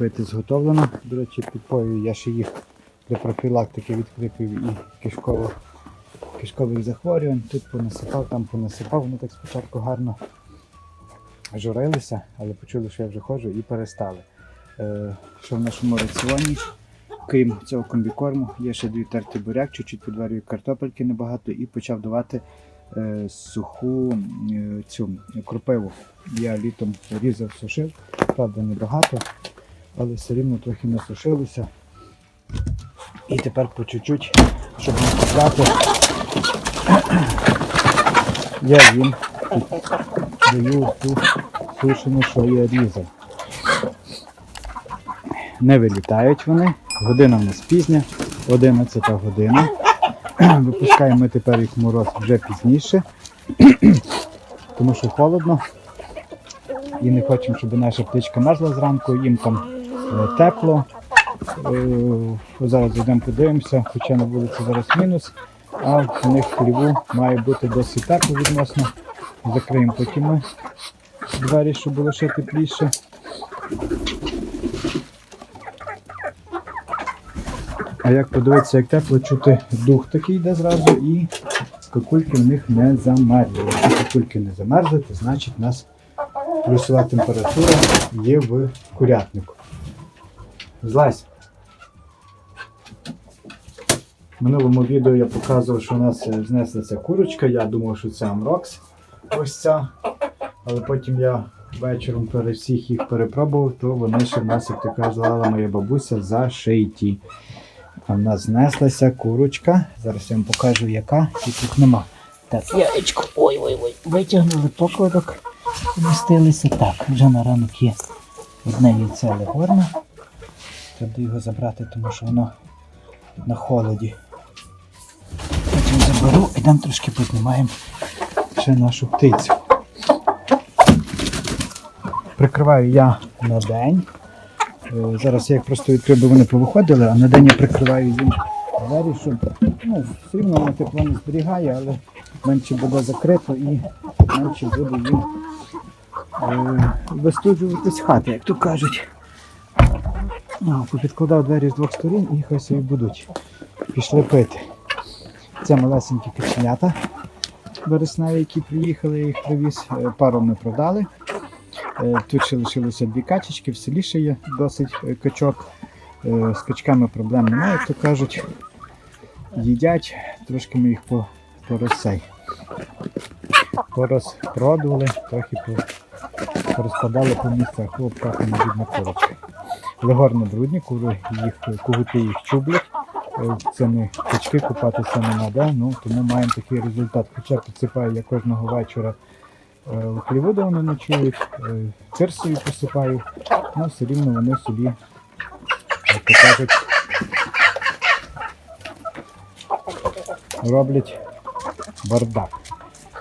Пити зготовлено. До речі, підпою я ще їх для профілактики від і кишкових, кишкових захворювань. Тут понасипав, там понасипав. Вони так спочатку гарно журилися, але почули, що я вже ходжу і перестали. Е, що в нашому раціоні, крім цього комбікорму, є ще дві терти буряк, чуть-чуть підварюю картопельки небагато і почав давати е, суху е, цю кропиву. Я літом різав, сушив, правда небагато, але все рівно трохи насушилося. І тепер по чуть-чуть, щоб не купляти, я їм даю ту сушену, що я різав. Не вилітають вони. Година в нас пізня, 11 година. Випускаємо ми тепер їх мороз вже пізніше, тому що холодно. І не хочемо, щоб наша птичка мерзла зранку, їм там тепло. Е, Зараз йдемо подивимося, хоча на вулиці зараз мінус, а в них в хліву має бути досить тепло відносно. Закриємо потім ми двері, щоб було ще тепліше. А як подивитися, як тепло чути дух такий йде зразу і кокульки в них не замерзли. Якщо кокульки не замерзли, то значить у нас плюсова температура є в курятнику. Злазь. В минулому відео я показував, що у нас е, знеслася курочка. Я думав, що це Амрокс. Ось ця. Але потім я вечором перед всіх їх перепробував, то вони ще в нас, як то казала моя бабуся, зашиті. А в нас знеслася курочка. Зараз я вам покажу, яка і тут нема. Так, яєчко, ой-ой-ой, витягнули покладок, вмістилися. Так, вже на ранок є одне яйце легорне. Треба його забрати, тому що воно на холоді. Потім заберу, йдемо трошки познімаємо ще нашу птицю. Прикриваю я на день. Е, Зараз я їх просто відкрив, бо вони повиходили, а на день я прикриваю їм двері, щоб ну, все рівно воно тепло не зберігає, але менше буде закрито і менше буде їм е, хати, як то кажуть. Ну, попідкладав двері з двох сторін і хай собі будуть. Пішли пити. Це малесенькі каченята вересневі, які приїхали, я їх привіз. Е, Пару ми продали. Е, Тут ще лишилося дві качечки, в селі ще є досить е, качок. З качками проблем немає, як то кажуть. Їдять, трошки ми їх по, порозсей. Порозпродували, трохи по- порозкладали по місцях, хлопках не видно корочки. Легорно брудні, кури їх, кугути їх чублять. Е, Це не качки купатися не треба, ну, тому маємо такий результат. Хоча підсипаю я кожного вечора е, в вони ночують, е, тирсою посипаю, але все рівно вони собі, кажуть, роблять бардак.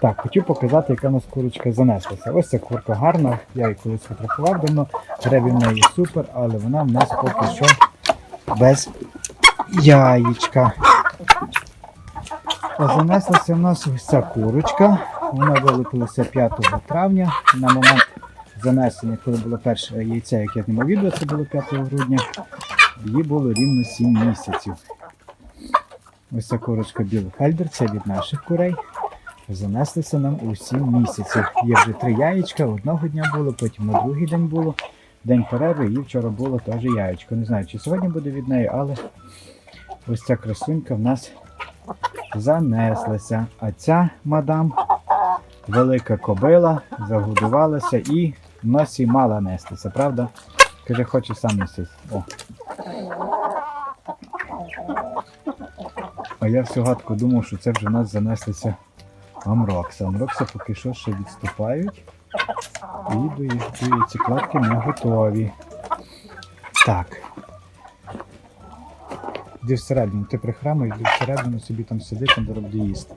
Так, хотів показати, яка у нас курочка занеслася. Ось ця курка гарна, я її колись фотографував давно, гребінь в неї супер, але вона в нас поки що без яєчка. Занеслася в нас ось ця курочка. Вона вилупилася 5 травня. На момент занесення, коли було перше яйце, яке я знімав відео, це було 5 грудня. Їй було рівно 7 місяців. Ось ця курочка білий фельдер, це від наших курей. Занеслися нам у 7 місяців. Є вже три яєчка, одного дня було, потім на другий день було. День перерви і вчора було теж яєчко. Не знаю, чи сьогодні буде від неї, але ось ця красунька в нас занеслася. А ця мадам, велика кобила, загодувалася і в носі мала нестися, правда? Каже, хоче сам нестись. О. А я всю гадку думав, що це вже в нас занеслися Амрокса. Амрокса поки що ще відступають. І до ці кладки не готові. Так. Йди всередину, ти прихрамуєш, йди всередину, собі там сиди, там буде їсти.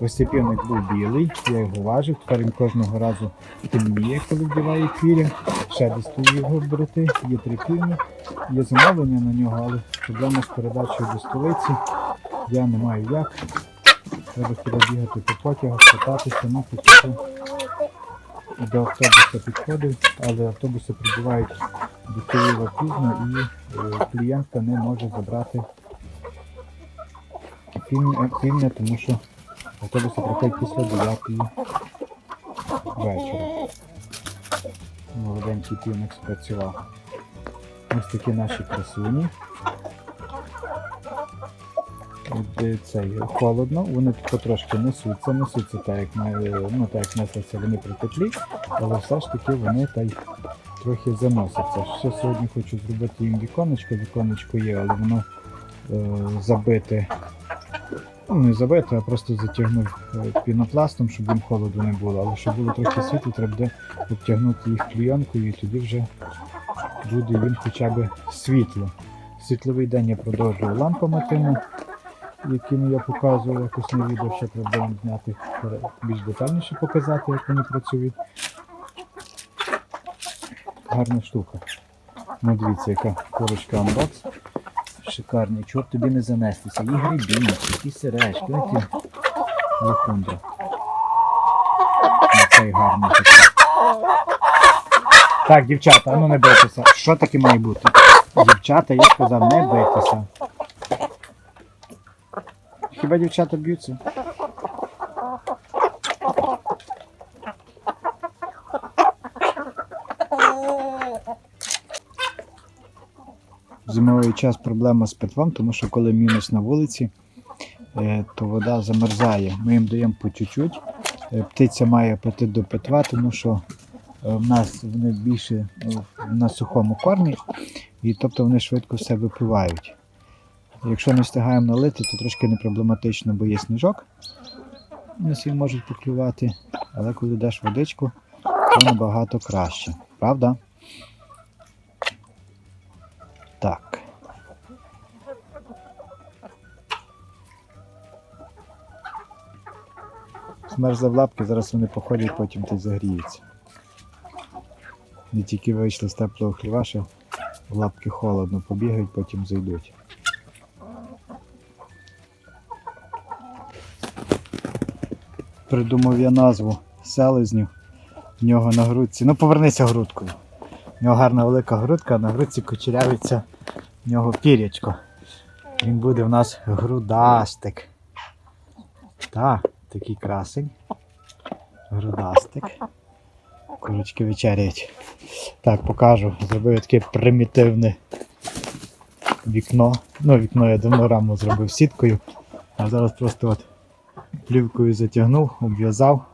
Ось цей півник був білий, я його важив, тепер він кожного разу темніє, коли вдіває піря. Ще десь тут його брати, є три півні, є замовлення на нього, але проблема з передачею до столиці. Я не маю як. Треба туди бігати по потягах, кататися, ну до автобуса підходив, але автобуси прибувають до Києва пізно і е, клієнтка не може забрати півня, півня, тому що автобуси приходять після 9 вечора. Молоденький півник спрацював. Ось такі наші красуні. Е, Цей холодно, вони потрошки несуться, несуться так, як ну, так як неслися вони при теплі, але все ж таки вони та й трохи заносяться. Ще сьогодні хочу зробити їм віконечко, віконечко є, але воно е, забите. Ну, не забите, а просто затягнув е, пінопластом, щоб їм холоду не було. Але щоб було трохи світло, треба буде обтягнути їх клійонкою і тоді вже буде їм хоча б світло. Світловий день я продовжую лампами тими, якими я показував якось на відео, ще треба зняти більш детальніше показати, як вони працюють. Гарна штука. Ну дивіться, яка курочка анбокс. Шикарний, чорт тобі не занестися. І грибінці, і сережки, ось і лохундра. Ну, Цей гарний такий. Так, дівчата, ну не бийтеся. Що таке має бути? Дівчата, я сказав, не бийтеся. Хіба дівчата б'ються? Зимовий час проблема з питвом, тому що коли мінус на вулиці, е, то вода замерзає. Ми їм даємо по чуть-чуть. Е, Птиця має апетит до питва, тому що е, в нас вони більше е, на сухому кормі, і тобто вони швидко все випивають. Якщо не встигаємо налити, то трошки не проблематично, бо є сніжок. Сіль можуть поклювати, але коли даш водичку, то набагато краще. Правда? Так. Змерзли в лапки, зараз вони походять, потім ти загріються. Не тільки вийшли з теплого хліва, що лапки холодно, побігають, потім зайдуть. Придумав я назву селезню. В нього на грудці. Ну повернися грудкою. В нього гарна велика грудка, а на грудці кучерявиться в нього пірячко. Він буде в нас грудастик. Так, такий красень. Грудастик. Курочки вечеряють. Так, покажу. Зробив таке примітивне вікно. Ну, вікно я давно раму зробив сіткою. А зараз просто от плівкою затягнув, обв'язав.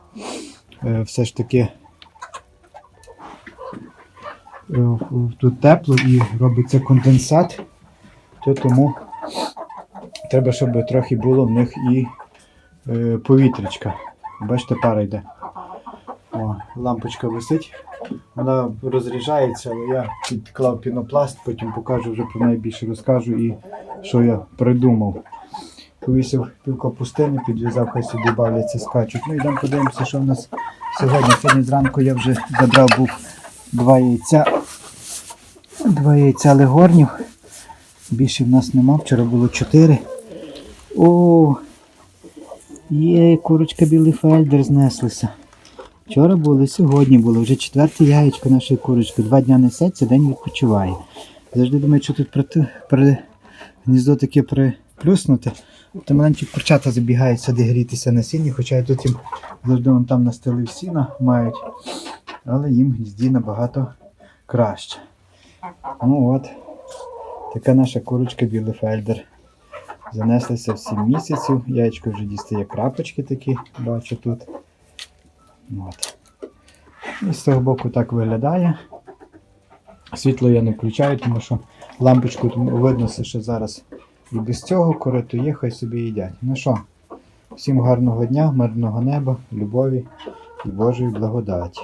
Е, Все ж таки е, тут тепло і робиться конденсат, то тому треба, щоб трохи було в них і е, повітрячка. Бачите, пара йде. О, лампочка висить. Вона розряджається, але я підклав пінопласт, потім покажу, вже про неї більше розкажу і що я придумав. Повісив півка пустини, підв'язав, хай сюди бавляться, скачуть. Ну йдемо подивимося, що в нас сьогодні. Сьогодні зранку я вже забрав був два яйця. Два яйця легорнів. Більше в нас нема, вчора було чотири. О, є, курочка білий фельдер знеслися. Вчора було, сьогодні було. Вже четверте яєчко нашої курочки. Два дня несеться, день відпочиває. Завжди думаю, що тут при, при гніздо таке приплюснути. То маленькі курчата забігають сюди грітися на сіні, хоча я тут їм завжди вон там настелив сіна мають. Але їм гнізді набагато краще. Ну от, така наша курочка Білефельдер. Занеслася в 7 місяців. Яєчко вже дістає крапочки такі, бачу тут. От. І з того боку так виглядає. Світло я не включаю, тому що лампочку видно, що зараз і без цього корито є, хай собі їдять. Ну що, всім гарного дня, мирного неба, любові і Божої благодаті.